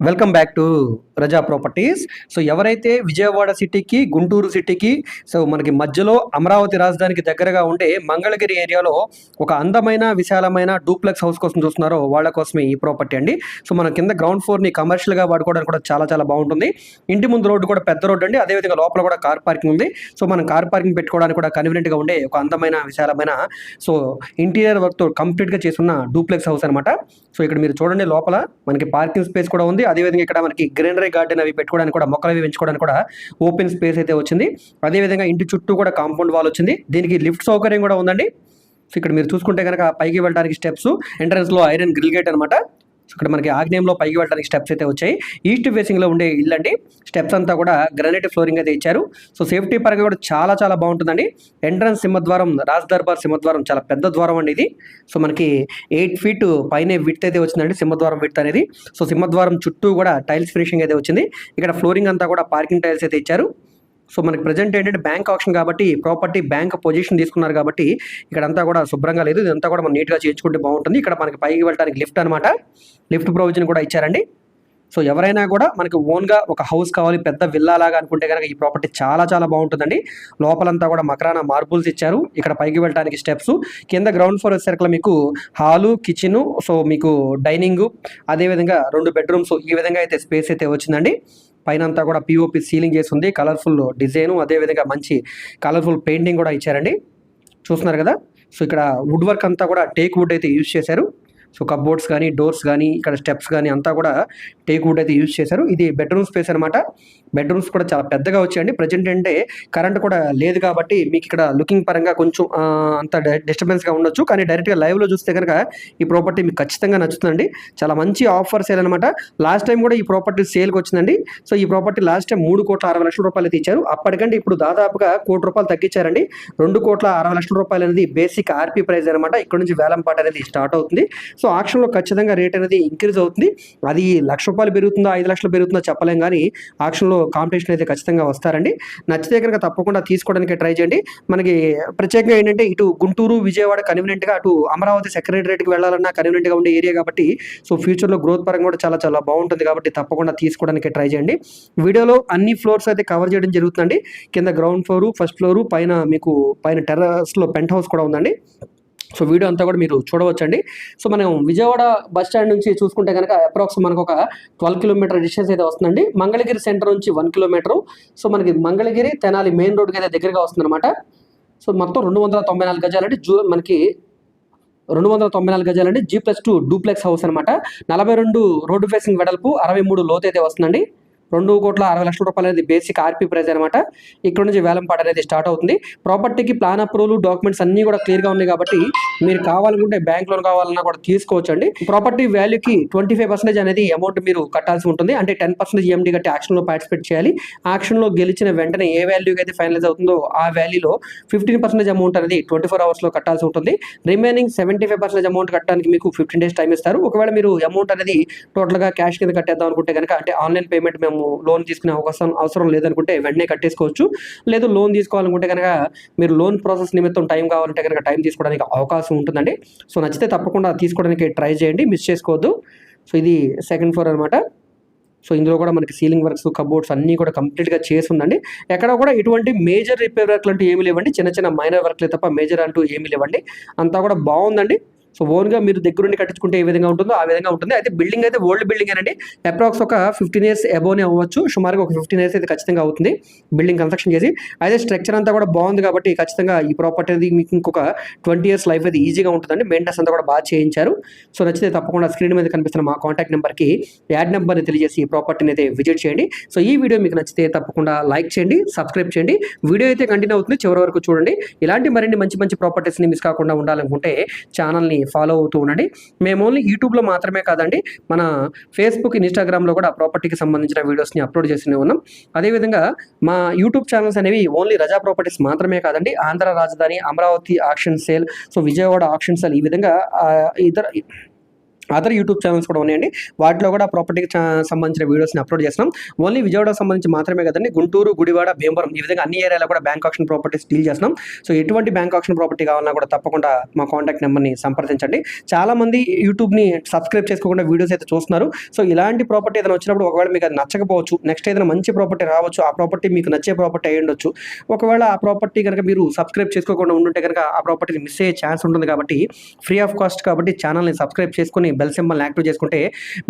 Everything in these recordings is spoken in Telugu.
welcome back to Raza properties so ఎవరైతే విజయవాడ సిటీకి గుంటూరు సిటీకి సో మనకి మధ్యలో అమరావతి రాజధానికి దగ్గరగా ఉండే మంగళగిరి ఏరియాలో ఒక అందమైన విశాలమైన డూప్లెక్స్ హౌస్ కోసం చూస్తున్నారో వాళ్ళ కోసమే ఈ ప్రాపర్టీ అండి. సో మన కింద గ్రౌండ్ ఫ్లోర్ని కమర్షియల్గా వాడుకోవడానికి కూడా చాలా చాలా బాగుంటుంది. ఇంటి ముందు రోడ్డు కూడా పెద్ద రోడ్డు అండి. అదేవిధంగా లోపల కూడా కార్ పార్కింగ్ ఉంది. సో మనం కార్ పార్కింగ్ పెట్టుకోవడానికి కూడా కన్వీనియంట్గా ఉండే ఒక అందమైన విశాలమైన సో ఇంటీరియర్ వర్క్తో కంప్లీట్గా చేస్తున్న డూప్లెక్స్ హౌస్ అనమాట సో ఇక్కడ మీరు చూడండి లోపల మనకి పార్కింగ్ స్పేస్ కూడా ఉంది. అదేవిధంగా ఇక్కడ మనకి గ్రీనరీ గార్డెన్ అవి పెట్టుకోవడానికి కూడా మొక్కలు అవి పెంచుకోవడానికి కూడా ఓపెన్ స్పేస్ అయితే వచ్చింది. అదేవిధంగా ఇంటి చుట్టూ కూడా కాంపౌండ్ వాల్ వచ్చింది. దీనికి లిఫ్ట్ సౌకర్యం కూడా ఉందండి. సో ఇక్కడ మీరు చూసుకుంటే కనుక పైకి వెళ్ళడానికి స్టెప్స్ ఎంట్రన్స్లో ఐరన్ గ్రిల్ గేట్ అనమాట ఇక్కడ మనకి ఆగ్నేయంలో పైకి వెళ్ళడానికి స్టెప్స్ అయితే వచ్చాయి. ఈస్ట్ ఫేసింగ్లో ఉండే ఇల్లు అండి. స్టెప్స్ అంతా కూడా గ్రానైట్ ఫ్లోరింగ్ అయితే ఇచ్చారు. సో సేఫ్టీ పరంగా కూడా చాలా చాలా బాగుంటుందండి. ఎంట్రన్స్ సింహద్వారం రాజ్ దర్బార్ సింహద్వారం చాలా పెద్ద ద్వారం అండి ఇది. సో మనకి ఎయిట్ ఫీట్ పైన విడ్త్ అయితే వచ్చిందండి సింహద్వారం విడ్త్ అనేది. సో సింహద్వారం చుట్టూ కూడా టైల్స్ ఫినిషింగ్ అయితే వచ్చింది. ఇక్కడ ఫ్లోరింగ్ అంతా కూడా పార్కింగ్ టైల్స్ అయితే ఇచ్చారు. సో మనకి ప్రజెంట్ ఏంటంటే బ్యాంక్ ఆప్షన్ కాబట్టి ప్రాపర్టీ బ్యాంక్ పొజిషన్ తీసుకున్నారు కాబట్టి ఇక్కడంతా కూడా శుభ్రంగా లేదు. ఇదంతా కూడా మనం నీట్గా చేయించుకుంటే బాగుంటుంది. ఇక్కడ మనకి పైకి వెళ్ళడానికి లిఫ్ట్ అనమాట లిఫ్ట్ ప్రొవిజన్ కూడా ఇచ్చారండి. సో ఎవరైనా కూడా మనకి ఓన్గా ఒక హౌస్ కావాలి పెద్ద విల్లా లాగా అనుకుంటే కనుక ఈ ప్రాపర్టీ చాలా చాలా బాగుంటుందండి. లోపలంతా కూడా మకరాన మార్బుల్స్ ఇచ్చారు. ఇక్కడ పైకి వెళ్ళడానికి స్టెప్స్ కింద గ్రౌండ్ ఫ్లోర్ వచ్చేసరికి మీకు హాలు కిచెన్ సో మీకు డైనింగ్ అదేవిధంగా రెండు బెడ్రూమ్స్ ఈ విధంగా అయితే స్పేస్ అయితే వచ్చిందండి. పైన అంతా కూడా పిఓపి సీలింగ్ చేసి ఉంది కలర్ఫుల్ డిజైన్ అదేవిధంగా మంచి కలర్ఫుల్ పెయింటింగ్ కూడా ఇచ్చారండి. చూస్తున్నారు కదా? సో ఇక్కడ వుడ్ వర్క్ అంతా కూడా టేక్ వుడ్ అయితే యూజ్ చేశారు. సో కప్బోర్డ్స్ కానీ డోర్స్ కానీ ఇక్కడ స్టెప్స్ కానీ అంతా కూడా టేక్ వుడ్ అయితే యూజ్ చేశారు. ఇది బెడ్రూమ్ స్పేస్ అనమాట బెడ్రూమ్స్ కూడా చాలా పెద్దగా వచ్చాయండి. ప్రజెంట్ అంటే కరెంట్ కూడా లేదు కాబట్టి మీకు ఇక్కడ లుకింగ్ పరంగా కొంచెం అంత డిస్టర్బెన్స్గా ఉండొచ్చు. కానీ డైరెక్ట్గా లైవ్లో చూస్తే కనుక ఈ ప్రాపర్టీ మీకు ఖచ్చితంగా నచ్చుతుందండి. చాలా మంచి ఆఫర్ సేల్ అనమాట లాస్ట్ టైం కూడా ఈ ప్రాపర్టీ సేల్కి వచ్చిందండి. సో ఈ ప్రాపర్టీ లాస్ట్ టైం మూడు కోట్ల అరవై లక్షల రూపాయలు అయితే ఇచ్చారు. అప్పటికంటే ఇప్పుడు దాదాపుగా కోటి రూపాయలు తగ్గించారండి. రెండు కోట్ల అరవై లక్షల రూపాయలు అనేది బేసిక్ ఆర్పీ ప్రైస్ అనమాట ఇక్కడ నుంచి వేలంపాట అనేది స్టార్ట్ అవుతుంది. సో ఆక్షన్లో ఖచ్చితంగా రేట్ అనేది ఇంక్రీజ్ అవుతుంది. అది లక్ష రూపాయలు పెరుగుతుందా ఐదు లక్షలు పెరుగుతుందో చెప్పలేం కానీ ఆక్షన్లో కాంపిటీషన్ అయితే ఖచ్చితంగా వస్తారండి. నచ్చితే కనుక తప్పకుండా తీసుకోవడానికి ట్రై చేయండి. మనకి ప్రత్యేకంగా ఏంటంటే ఇటు గుంటూరు విజయవాడ కన్వీనియంట్గా అటు అమరావతి సెక్రటరేట్కి వెళ్ళాలన్నా కన్వీనియంట్గా ఉండే ఏరియా కాబట్టి సో ఫ్యూచర్లో గ్రోత్ పరంగా కూడా చాలా చాలా బాగుంటుంది కాబట్టి తప్పకుండా తీసుకోవడానికి ట్రై చేయండి. వీడియోలో అన్ని ఫ్లోర్స్ అయితే కవర్ చేయడం జరుగుతుందండి. కింద గ్రౌండ్ ఫ్లోరు ఫస్ట్ ఫ్లోరు పైన మీకు పైన టెర్రస్లో పెంట్ హౌస్ కూడా ఉందండి. సో వీడియో అంతా కూడా మీరు చూడవచ్చండి. సో మనం విజయవాడ బస్ స్టాండ్ నుంచి చూసుకుంటే కనుక అప్రాక్స్ మనకు ఒక ట్వెల్వ్ కిలోమీటర్ డిస్టెన్స్ అయితే వస్తుందండి. మంగళగిరి సెంటర్ నుంచి వన్ కిలోమీటర్. సో మనకి మంగళగిరి తెనాలి మెయిన్ రోడ్కి అయితే దగ్గరగా వస్తుందన్నమాట. సో మొత్తం రెండు వందల తొంభై నాలుగు గజాలంటే జూ మనకి రెండు వందల తొంభై నాలుగు గజాలండి. G plus two duplex house అనమాట నలభై రెండు రోడ్డు ఫేసింగ్ వెడల్పు అరవై మూడు లోతు అయితే వస్తుందండి. రెండు కోట్ల అరవై లక్షల రూపాయలు అనేది బేసిక్ ఆర్పీ ప్రైస్ అనమాట ఇక్కడ నుంచి వేలంపాట అనేది స్టార్ట్ అవుతుంది. ప్రాపర్టీకి ప్లాన్ అప్రూవల్ డాక్యుమెంట్స్ అన్ని కూడా క్లియర్గా ఉన్నాయి కాబట్టి మీరు కావాలనుకుంటే బ్యాంక్ లోన్ కావాలన్నా కూడా తీసుకోవచ్చు అండి ప్రాపర్టీ వాల్యూకి ట్వంటీ ఫైవ్ పర్సెంటేజ్ అనేది అమౌంట్ మీరు కట్టాల్సి ఉంటుంది. అంటే టెన్ పర్సెంటేజ్ ఈఎండి కట్టి యాక్షన్లో పార్టిసిపేట్ చేయాలి. యాక్షన్లో గెలిచిన వెంటనే ఏ వాల్యూకి అయితే ఫైనలైజ్ అవుతుందో ఆ వాల్యూలో ఫిఫ్టీన్ పర్సెంటేజ్ అమౌంట్ అనేది ట్వంటీ ఫోర్ అవర్స్లో కట్టాల్సి ఉంటుంది. Remaining seventy five percentage amount కట్టడానికి మీకు ఫిఫ్టీన్ డేస్ టైం ఇస్తారు. ఒకవేళ మీరు అమౌంట్ అనేది టోటల్గా క్యాష్ కింద కట్టేద్దాం అనుకుంటే కనుక అంటే ఆన్లైన్ పేమెంట్ మేము లోన్ తీసుకునే అవకాశం అవసరం లేదనుకుంటే వెంటనే కట్టేసుకోవచ్చు. లేదు లోన్ తీసుకోవాలనుకుంటే కనుక మీరు లోన్ ప్రాసెస్ నిమిత్తం టైం కావాలంటే కనుక టైం తీసుకోవడానికి అవకాశం ఉంటుందండి. సో నచ్చితే తప్పకుండా తీసుకోవడానికి ట్రై చేయండి మిస్ చేసుకోవద్దు. సో ఇది సెకండ్ ఫ్లోర్ అనమాట సో ఇందులో కూడా మనకి సీలింగ్ వర్క్స్ కబోర్డ్స్ అన్నీ కూడా కంప్లీట్గా చేసి ఉందండి. ఎక్కడ కూడా ఇటువంటి మేజర్ రిపేర్ వర్క్లు అంటూ ఏమీ లేవండి. చిన్న చిన్న మైనర్ వర్క్లే తప్ప మేజర్ అంటూ ఏమీ లేవండి. అంతా కూడా బాగుందండి. సో ఓన్గా మీరు దగ్గరుండి కట్టించుకుంటే ఏ విధంగా ఉంటుందో ఆ విధంగా ఉంటుంది. అయితే బిల్డింగ్ అయితే ఓల్డ్ బిల్డింగ్ అండి అప్రాక్స్ ఒక ఫిఫ్టీన్ ఇయర్స్ అబోనే అవ్వచ్చు. సుమారుగా ఒక ఫిఫ్టీన్ ఇయర్స్ అయితే ఖచ్చితంగా అవుతుంది బిల్డింగ్ కన్స్ట్రక్షన్ చేసి. అయితే స్ట్రక్చర్ అంతా కూడా బాగుంది కాబట్టి ఖచ్చితంగా ఈ ప్రాపర్టీ అనేది మీకు ఇంకొక ట్వంటీ ఇయర్స్ లైఫ్ అయితే ఈజీగా ఉంటుందండి. మెయింటెన్స్ అంతా కూడా బాగా చేయించారు. సో నచ్చితే తప్పకుండా స్క్రీన్ మీద కనిపిస్తున్న మా కాంటాక్ట్ నెంబర్కి యాడ్ నెంబర్ని తెలియజేసి ఈ ప్రాపర్టీని అయితే విజిట్ చేయండి. సో ఈ వీడియో మీకు నచ్చితే తప్పకుండా లైక్ చేయండి సబ్స్క్రైబ్ చేయండి. వీడియో అయితే కంటిన్యూ అవుతుంది. చివరి వరకు చూడండి. ఇలాంటి మరిన్ని మంచి మంచి ప్రాపర్టీస్ని మిస్ కాకుండా ఉండాలనుకుంటే ఛానల్ని ఫాలో అవుతూ ఉండండి. మేము ఓన్లీ యూట్యూబ్లో మాత్రమే కాదండి మన ఫేస్బుక్ ఇన్స్టాగ్రామ్లో కూడా ప్రాపర్టీకి సంబంధించిన వీడియోస్ని అప్లోడ్ చేస్తూనే ఉన్నాం. అదేవిధంగా మా యూట్యూబ్ ఛానల్స్ అనేవి ఓన్లీ రజా ప్రాపర్టీస్ మాత్రమే కాదండి ఆంధ్ర రాజధాని Amaravati auction sale so Vijayawada auction sale ఈ విధంగా ఇతర అదర్ యూట్యూబ్ ఛానల్స్ కూడా ఉన్నాయండి. వాటిలో కూడా ప్రాపర్టీకి సంబంధించిన వీడియోస్ని అప్లోడ్ చేస్తున్నాం. ఓన్లీ విజయవాడకు సంబంధించి మాత్రమే కదండి గుంటూరు గుడివాడ భీమవరం ఈ విధంగా అన్ని ఏరియాలో కూడా బ్యాంక్ ఆప్షన్ ప్రాపర్టీస్ డీల్ చేస్తున్నాం. సో ఎటువంటి బ్యాంక్ ఆప్షన్ ప్రాపర్టీ కావాలన్నా కూడా తప్పకుండా మా కాంటాక్ట్ నెంబర్ని సంప్రదించండి. చాలామంది యూట్యూబ్ని సబ్స్క్రైబ్ చేసుకోకుండా వీడియోస్ అయితే చూస్తున్నారు. సో ఇలాంటి ప్రాపర్టీ ఏదైనా వచ్చినప్పుడు ఒకవేళ మీకు అది నచ్చకపోవచ్చు నెక్స్ట్ ఏదైనా మంచి ప్రాపర్టీ రావచ్చు ఆ ప్రాపర్టీ మీకు నచ్చే ప్రాపర్టీ అయ్యి ఉండొచ్చు. ఒకవేళ ఆ ప్రాపర్టీ కనుక మీరు సబ్స్క్రైబ్ చేసుకోకుండా ఉండుంటే కనుక ఆ ప్రాపర్టీని మిస్ అయ్యే ఛాన్స్ ఉంటుంది కాబట్టి ఫ్రీ ఆఫ్ కాస్ట్ కాబట్టి ఛానల్ని సబ్స్క్రైబ్ చేసుకుని బెల్ సింబల్ని యాక్టివ్ చేసుకుంటే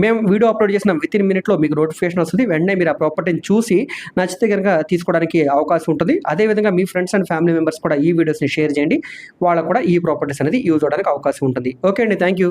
మేము వీడియో అప్లోడ్ చేసిన విత్ ఇన్ మినిట్లో మీకు నోటిఫికేషన్ వస్తుంది. వెంటనే మీరు ఆ ప్రాపర్టీని చూసి నచ్చితే కనుక తీసుకోవడానికి అవకాశం ఉంటుంది. అదేవిధంగా మీ ఫ్రెండ్స్ అండ్ ఫ్యామిలీ మెంబర్స్ కూడా ఈ వీడియోస్ని షేర్ చేయండి. వాళ్ళకు కూడా ఈ ప్రాపర్టీస్ అనేది యూజ్ అవడానికి అవకాశం ఉంటుంది. ఓకే అండి థ్యాంక్ యూ